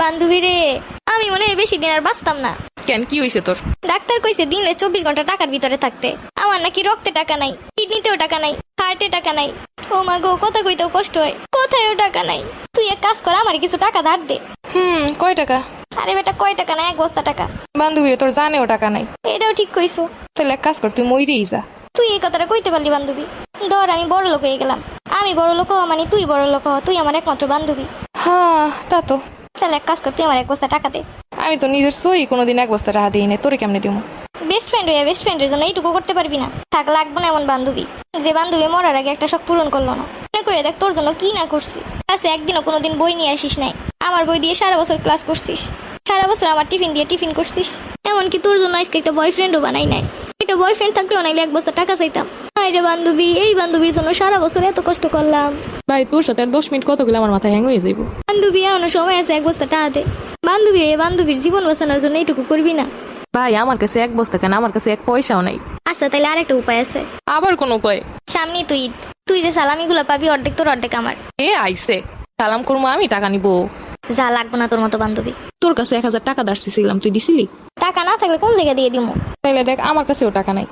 বান্ধবী রে আমি মনে হয় বেশি দিন আর বাঁচতাম না। কেন কি হয়েছে তোর? ডাক্তার কইছে দিনে চব্বিশ ঘণ্টা টাকার ভিতরে থাকতে। আমার নাকি রক্তে টাকা নাই কিডনিতেও টাকা নাই হার্টে টাকা নাই। ও মা গো কথা কইতেও কষ্ট হয় কোথায়ও টাকা নাই। তুই এক কাজ কর আমার কিছু টাকা ধার দে। হুম কয় টাকা? আরে বেটা কয় টাকা না এক বস্তা টাকা। বান্ধবীরে তোর জানেও টাকা নাই। এটাও ঠিক কইছো। তাহলে এক কাজ কর তুই মইরেই যা। তুই এই কথাটা কইতে পারলি বান্ধবী। ধর আমি বড় লোক হয়ে গেলাম। আমি বড় লোক মানে তুই বড় লোক তুই আমার একমাত্র বান্ধবী। হ্যাঁ তা তো। তাহলে এক কাজ করতে আমার এক বস্তা টাকা দে। আমি তো নিজের সই কোনোদিন এক বস্তা টাকা দিই না তোরে কেমনে দিব বেস্ট ফ্রেন্ড হয়ে বেস্ট ফ্রেন্ডের জন্য এইটুকু করতে পারবি না। থাক লাগবো না এমন বান্ধবী। যে বান্ধবী মরার আগে একটা শখ পূরণ করল না। মনে করে দেখ তোর জন্য কি না করছি। কাছে একদিনও কোনোদিন বই নিয়ে আসিস নাই। আমার বই দিয়ে সারা বছর ক্লাস করছিস। সারা বছর আমার টিফিন দিয়ে টিফিন করছিস। এমনকি তোর জন্য আজকে একটা বয়ফ্রেন্ডও বানাই নাই। একটা বয়ফ্রেন্ড থাকলেও নাইলে এক বস্তা টাকা চাইতাম। হায় রে বান্ধবী এই বান্ধবীর জন্য সারা বছর এত কষ্ট করলাম। ভাই তোর সাথে আর দশ মিনিট কতগুলো আমার মাথায় হ্যাং হয়ে যাইব। বান্ধবী এখনও সময় আছে এক বস্তা দে। বান্ধবী এ বান্ধবীর জীবন বাঁচানোর জন্য এইটুকু করবি না। ভাই আমার কাছে এক বস্তা কেন? আমার কাছে এক পয়সাও নাই। আচ্ছা তাহলে আরেকটা উপায় আছে। আবার কোন উপায়? সামনে তুই তুই যে সালামিগুলো পাবি অর্ধেক তোর অর্ধেক আমার। এ আইসে সালাম করব আমি টাকা নিব। যা লাগবো না তোর মতো বান্ধবী। তোর কাছে এক হাজার টাকা দাঁড়ছিলাম তুই দিছিলি? টাকা না থাকলে কোন জায়গায় দিয়ে দিমু? তাইলে দেখ আমার কাছেও টাকা নাই।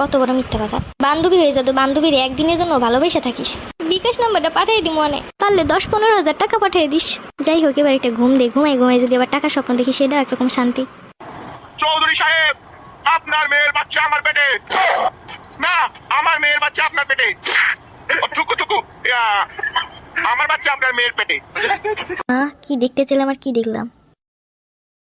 কত বড় মিথ্যা কথা। বান্ধবী হয়ে যা তো বান্ধবীর একদিনের জন্য ভালোবেসে থাকিস। বিকাশ নাম্বারটা পাঠিয়ে দিমু অনে পারলে দশ পনেরো হাজার টাকা পাঠিয়ে দিস। যাই হোক এবার একটা ঘুম দে ঘুমাই ঘুমাই যদি আবার টাকা স্বপ্ন দেখি সেটা একরকম শান্তি। চৌধুরী সাহেব আপনার মেয়ের বাচ্চা আমার পেটে। না আমার মেয়ের বাচ্চা আপনার পেটে। টুকু টুকু আমার বাচ্চা আপনার মেয়ের পেটে। কি দেখতে ছিলাম আর কি দেখলাম?